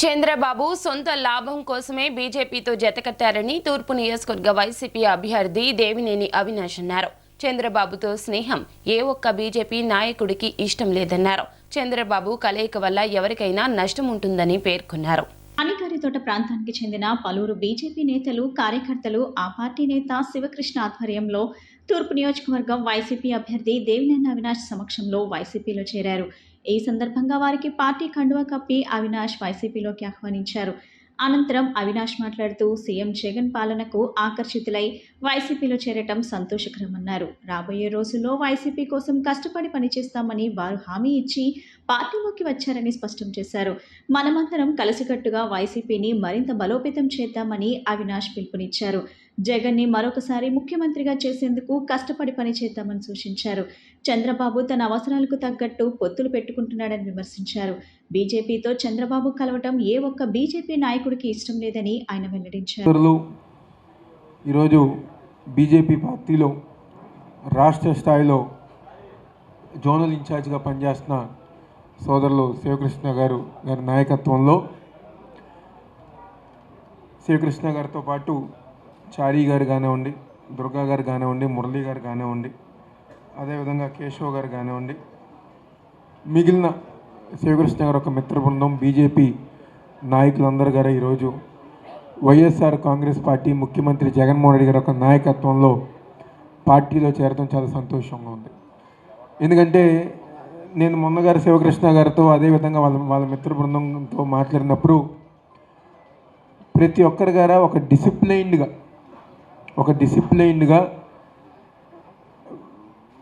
చంద్రబాబు సొంత లాభం కోసమే బీజేపీతో జతకట్టారని తూర్పు నియోజకవర్గ వైసీపీ అభ్యర్థి దేవినేని అవినాష్ అన్నారు. చంద్రబాబుతో స్నేహం ఏ ఒక్క బీజేపీ నాయకుడికి ఇష్టం లేదన్నారు. చంద్రబాబు కలయిక వల్ల ఎవరికైనా నష్టం ఉంటుందని పేర్కొన్నారు. తోట ప్రాంతానికి చెందిన పలువురు బీజేపీ నేతలు కార్యకర్తలు ఆ పార్టీ నేత శివకృష్ణ ఆధ్వర్యంలో తూర్పు నియోజకవర్గం వైసీపీ అభ్యర్థి దేవినేని అవినాష్ సమక్షంలో వైసీపీలో చేరారు. ఈ సందర్భంగా వారికి పార్టీ కండువా కప్పి అవినాష్ వైసీపీలోకి ఆహ్వానించారు. అనంతరం అవినాష్ మాట్లాడుతూ సీఎం జగన్ పాలనకు ఆకర్షితులై వైసీపీలో చేరటం సంతోషకరమన్నారు. రాబోయే రోజుల్లో వైసీపీ కోసం కష్టపడి పనిచేస్తామని వారు హామీ ఇచ్చి పార్టీలోకి వచ్చారని స్పష్టం చేశారు. మనమందరం కలిసికట్టుగా వైసీపీని మరింత బలోపేతం చేద్దామని అవినాష్ పిలుపునిచ్చారు. జగన్ని మరొకసారి ముఖ్యమంత్రిగా చేసేందుకు కష్టపడి పనిచేద్దామని సూచించారు. చంద్రబాబు తన అవసరాలకు తగ్గట్టు పొత్తులు పెట్టుకుంటున్నాడని విమర్శించారు. బీజేపీతో చంద్రబాబు కలవటం ఏ ఒక్క బీజేపీ నాయకుడికి ఇష్టం లేదని ఆయన వెల్లడించారు. ఈరోజు బీజేపీ పార్టీలో రాష్ట్ర స్థాయిలో జోనల్ ఇన్ఛార్జ్గా పనిచేస్తున్న సోదరులు శివకృష్ణ గారు గారి నాయకత్వంలో శివకృష్ణ గారితో పాటు చారీ గారు కానివ్వండి దుర్గా గారు కానివ్వండి మురళీ గారు కానివ్వండి అదేవిధంగా కేశవ్ గారు కానివ్వండి మిగిలిన శివకృష్ణ గారు ఒక మిత్ర బృందం బీజేపీ నాయకులందరూ గారు ఈరోజు వైఎస్ఆర్ కాంగ్రెస్ పార్టీ ముఖ్యమంత్రి జగన్మోహన్ రెడ్డి గారి యొక్క నాయకత్వంలో పార్టీలో చేరడం చాలా సంతోషంగా ఉంది. ఎందుకంటే నేను మొన్నగారు శివకృష్ణ గారితో అదేవిధంగా వాళ్ళ వాళ్ళ మిత్ర బృందంతో మాట్లాడినప్పుడు ప్రతి ఒక్కరి గారా ఒక డిసిప్లైన్డ్గా ఒక డిసిప్లైన్డ్గా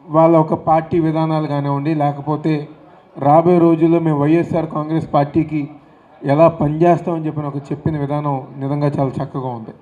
వాళ్ళ ఒక పార్టీ విధానాలు కానివ్వండి లేకపోతే రాబోయే రోజుల్లో మేము వైఎస్ఆర్ కాంగ్రెస్ పార్టీకి ఎలా పనిచేస్తామని చెప్పిన ఒక చెప్పిన విధానం నిజంగా చాలా చక్కగా ఉంది.